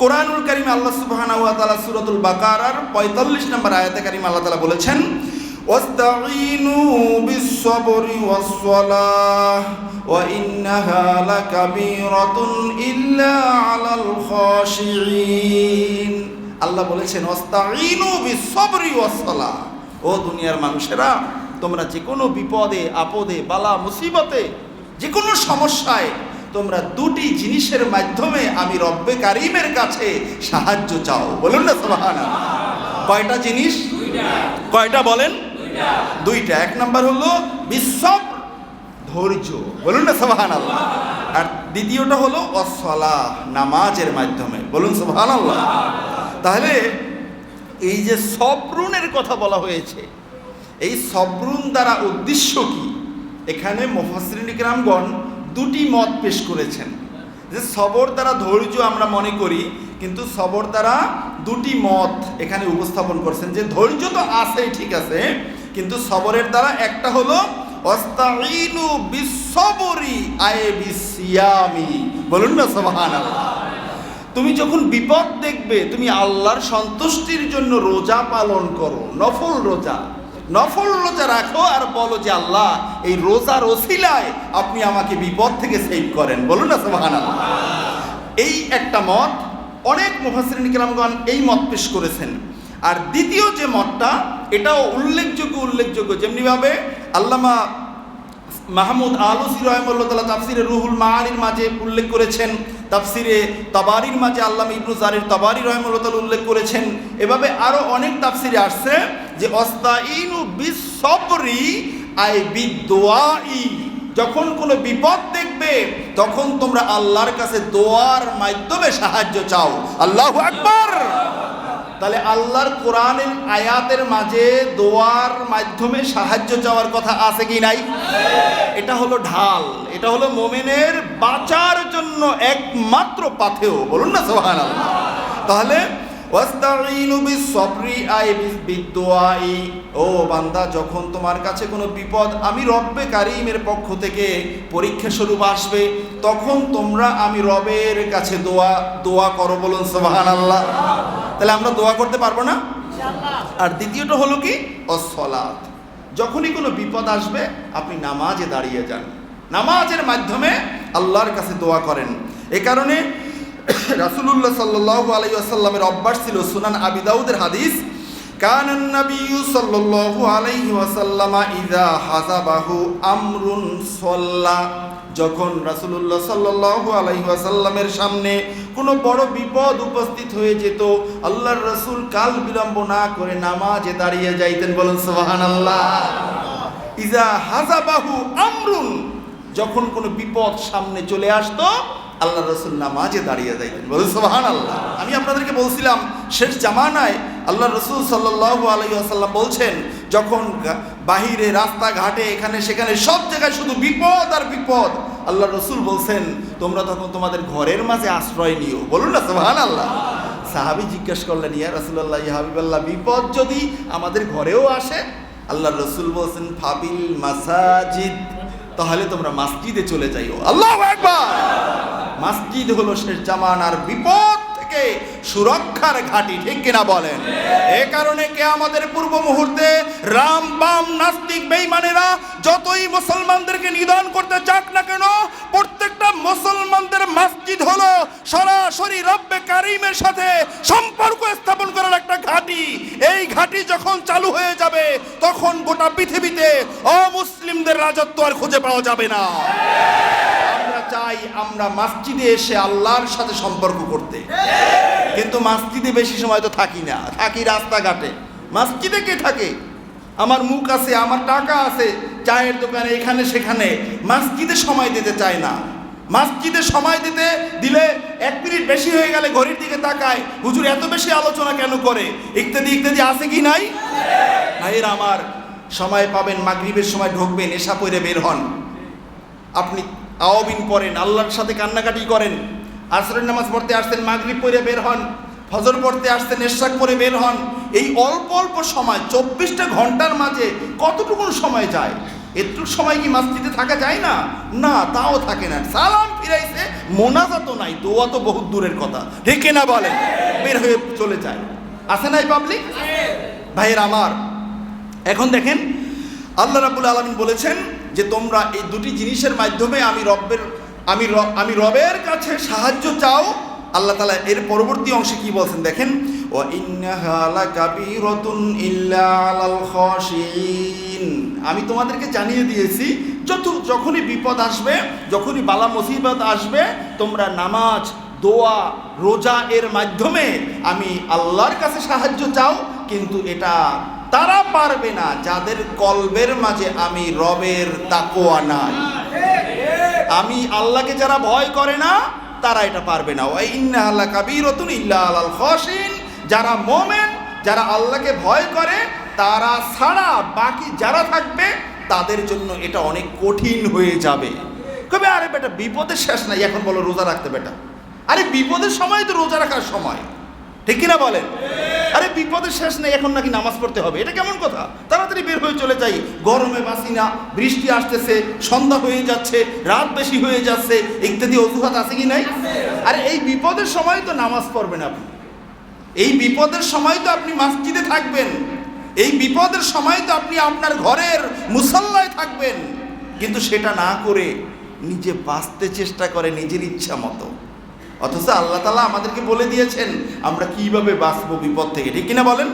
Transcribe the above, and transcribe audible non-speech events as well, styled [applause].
কোরআনুল কারিম আল্লাহ সুবহানাহু ওয়া তাআলা সূরাতুল বাকারার 45 নম্বর আয়াতে কারিম আল্লাহ তাআলা বলেছেন, ওয়াস্তাঈনু বিস-সাবরি ওয়াস-সালাহ, ওয়া ইন্নাহা লাকাবীরাতুন ইল্লা আলাল খাশিঈন। আল্লাহ বলেছেন, ওয়াস্তাঈনু বিস-সাবরি ও দুনিয়ার মানুষেরা, তোমরা যে কোনো বিপদে, আপদে, বালা, মুসিবতে যে কোনো সমস্যায় তোমরা দুটি জিনিসের মাধ্যমে আমি রব্বে কারিমের কাছে সাহায্য চাও। বলুন না সোহানা কয়টা জিনিস? কয়টা বলেন? দুইটা। এক নাম্বার হলো বিশ্বপ ধৈর্য। বলুন না সোহান আল্লাহ আর দ্বিতীয়টা হলো অসলা নামাজের মাধ্যমে। বলুন সোহান আল্লাহ তাহলে এই যে সবরুনের কথা বলা হয়েছে, এই সবরুন দ্বারা উদ্দেশ্য কি? এখানে মুফাসরিন দুটি মত পেশ করেছেন। যে সবর দ্বারা ধৈর্য আমরা মনে করি, কিন্তু সবর দ্বারা দুটি মত এখানে উপস্থাপন করছেন। যে ধৈর্য তো আছে ঠিক আছে, কিন্তু সবরের দ্বারা একটা হলো অস্তাইনু বিশ্ববরি আয়ে বিসিয়ামি। বলুন না তুমি যখন বিপদ দেখবে, তুমি আল্লাহর সন্তুষ্টির জন্য রোজা পালন করো, নফল রোজা। নফল রোজা রাখো আর বলো যে আল্লাহ, এই রোজার ওসিলায় আপনি আমাকে বিপদ থেকে সেভ করেন। বলুন না, সুবহানাল্লাহ। এই একটা মত অনেক মুফাসসিরিন কিরামগণ এই মত পেশ করেছেন। আর দ্বিতীয় যে মতটা, এটাও উল্লেখযোগ্য উল্লেখযোগ্য। যেমনিভাবে আল্লামা মাহমুদ আলুসি রহমুল্লাহ তাফসিরে রুহুল মাহারির মাঝে উল্লেখ করেছেন তাফসিরে তাবারির মাঝে আল্লাহ ইবনু জারির তাবারি রহমুল্লাহ উল্লেখ করেছেন। এভাবে আরও অনেক তাফসিরে আসছে যে অস্তাইনু বিসবরি আই বিদোয়াই যখন কোনো বিপদ দেখবে, তখন তোমরা আল্লাহর কাছে দোয়ার মাধ্যমে সাহায্য চাও। আল্লাহ আকবার! তাহলে আল্লাহর কোরআনের আয়াতের মাঝে দোয়ার মাধ্যমে সাহায্য চাওয়ার কথা আছে কি নাই? এটা হলো ঢাল। এটা হলো মোমেনের বাঁচার জন্য একমাত্র পাথেও বলুন না সোহান তাহলে ও বান্দা যখন তোমার কাছে কোনো বিপদ আমি রব্বে কারিমের পক্ষ থেকে পরীক্ষা স্বরূপ আসবে তখন তোমরা আমি রবের কাছে দোয়া দোয়া করো বলুন সোহান আল্লাহ তাহলে আমরা দোয়া করতে পারব না? আর দ্বিতীয়টা হলো কি? অসলাত যখনই কোনো বিপদ আসবে আপনি নামাজে দাঁড়িয়ে যান। নামাজের মাধ্যমে আল্লাহর কাছে দোয়া করেন। এ কারণে [coughs] রাসুলুল্লাহ সাল্লাহ আলাইসাল্লামের অভ্যাস ছিল সুনান আবিদাউদের হাদিস সাল্লাল্লাহু আলাইহি ওয়াসাল্লামা ইযা হাসাবাহু আমরুন সল্লা। যখন রাসূলুল্লাহ সাল্লাল্লাহু আলাইহি সামনে কোনো বড় বিপদ উপস্থিত হয়ে যেত, আল্লাহর রাসূল কাল বিলম্ব না করে নামাজে দাঁড়িয়ে যাইতেন। বলেন সুবহানাল্লাহ। ইজা হাসাবাহু আমরুন যখন কোনো বিপদ সামনে চলে আসতো, আল্লাহ রসুল নামাজে দাঁড়িয়ে যাইতেন। বলুন সোহান আল্লাহ আমি আপনাদেরকে বলছিলাম, শেষ জামানায় আল্লাহ রসুল সাল্লাহ আলাই আসাল্লাম বলছেন, যখন বাহিরে রাস্তাঘাটে এখানে সেখানে সব জায়গায় শুধু বিপদ আর বিপদ, আল্লাহ রসুল বলছেন, তোমরা তখন তোমাদের ঘরের মাঝে আশ্রয় নিও। বলুন না সোহান আল্লাহ সাহাবি জিজ্ঞেস করলেন, ইয়া রসুল্লাহ ইয়া হাবিবাল্লাহ, বিপদ যদি আমাদের ঘরেও আসে? আল্লাহ রসুল বলছেন, ফাবিল মাসাজিদ তাহলে তোমরা মসজিদে চলে যাইও। আল্লাহ একবার মসজিদ হলো শেষ জামানার বিপদ থেকে সুরক্ষার ঘাঁটি, ঠিক কিনা বলেন? এ কারণে কে আমাদের পূর্ব মুহূর্তে রাম বাম নাস্তিক বেইমানেরা যতই মুসলমানদেরকে নিধন করতে চাক না কেন, প্রত্যেকটা মুসলমানদের মসজিদ হলো সরাসরি রব্বে কারিমের সাথে সম্পর্ক স্থাপন করার ঘাঁটি, এই ঘাঁটি যখন চালু হয়ে যাবে, তখন গোটা পৃথিবীতে অমুসলিমদের রাজত্ব আর খুঁজে পাওয়া যাবে না। আমরা চাই আমরা মসজিদে এসে আল্লাহর সাথে সম্পর্ক করতে। কিন্তু মসজিদে বেশি সময় তো থাকি না, থাকি রাস্তাঘাটে। মসজিদে কে থাকে? আমার মুখ আছে, আমার টাকা আছে, চায়ের দোকানে এখানে সেখানে। মসজিদে সময় দিতে চায় না। মসজিদে সময় দিতে দিলে এক মিনিট বেশি হয়ে গেলে ঘড়ির দিকে তাকায়, হুজুর এত বেশি আলোচনা কেন করে? ইত্যাদি ইত্যাদি আছে কি নাই? ভাইয়ের আমার, সময় পাবেন, মাগরিবের সময় ঢুকবেন, এসা পরে বের হন। আপনি আওবিন পড়েন, আল্লাহর সাথে কান্নাকাটি করেন। আসরের নামাজ পড়তে আসতেন, মাগরিব পড়ে বের হন। ফজর পড়তে আসতেন এরশাক পরে বের হন। এই অল্প অল্প সময়, চব্বিশটা ঘণ্টার মাঝে কতটুকু সময় যায়? একটু সময় কি মসজিদে থাকা যায় না? না, তাও থাকে না। সালাম ফিরাইছে মোনাজা তো নাই, দোয়া তো বহুত দূরের কথা। ঠিক না বলে বের হয়ে চলে যায়। আছে নাই পাবলিক ভাইয়ের আমার, এখন দেখেন, আল্লাহ রাবুল আলমিন বলেছেন যে তোমরা এই দুটি জিনিসের মাধ্যমে আমি রব্বের, আমি আমি রবের কাছে সাহায্য চাও। আল্লাহ তালা এর পরবর্তী অংশে কি বলছেন দেখেন? আমি তোমাদেরকে জানিয়ে দিয়েছি, যত যখনই বিপদ আসবে, যখনই বালা মুসিবত আসবে, তোমরা নামাজ, দোয়া, রোজা এর মাধ্যমে আমি আল্লাহর কাছে সাহায্য চাও, কিন্তু এটা তারা পারবে না, যাদের কলবের মাঝে আমি রবের তাকোয়া নাই। আমি আল্লাহকে যারা ভয় করে না, তারা এটা পারবে না। ওই ইন্না আল্লাহ কাবিরতুন ইল্লা আলাল খসিন যারা মোমেন, যারা আল্লাহকে ভয় করে, তারা ছাড়া বাকি যারা থাকবে, তাদের জন্য এটা অনেক কঠিন হয়ে যাবে। কবে আরে বেটা, বিপদের শেষ নাই, এখন বলো রোজা রাখতে বেটা। আরে বিপদের সময় তো রোজা রাখার সময়। ঠিক কিনা বলেন? আরে বিপদের শেষ নেই, এখন নাকি নামাজ পড়তে হবে। এটা কেমন কথা? তাড়াতাড়ি বের হয়ে চলে যাই। গরমে বাসি না, বৃষ্টি আসতেছে, সন্ধ্যা হয়ে যাচ্ছে, রাত বেশি হয়ে যাচ্ছে, ইত্যাদি অজুহাত আছে কি নাই? আরে এই বিপদের সময় তো নামাজ পড়বেন আপনি। এই বিপদের সময় তো আপনি মাসজিদে থাকবেন। এই বিপদের সময় তো আপনি আপনার ঘরের মুসল্লায় থাকবেন। কিন্তু সেটা না করে নিজে বাঁচতে চেষ্টা করে নিজের ইচ্ছা মতো। অথচ আল্লাহ তালা আমাদেরকে বলে দিয়েছেন, আমরা কীভাবে বাঁচবো বিপদ থেকে, ঠিক কিনা বলেন?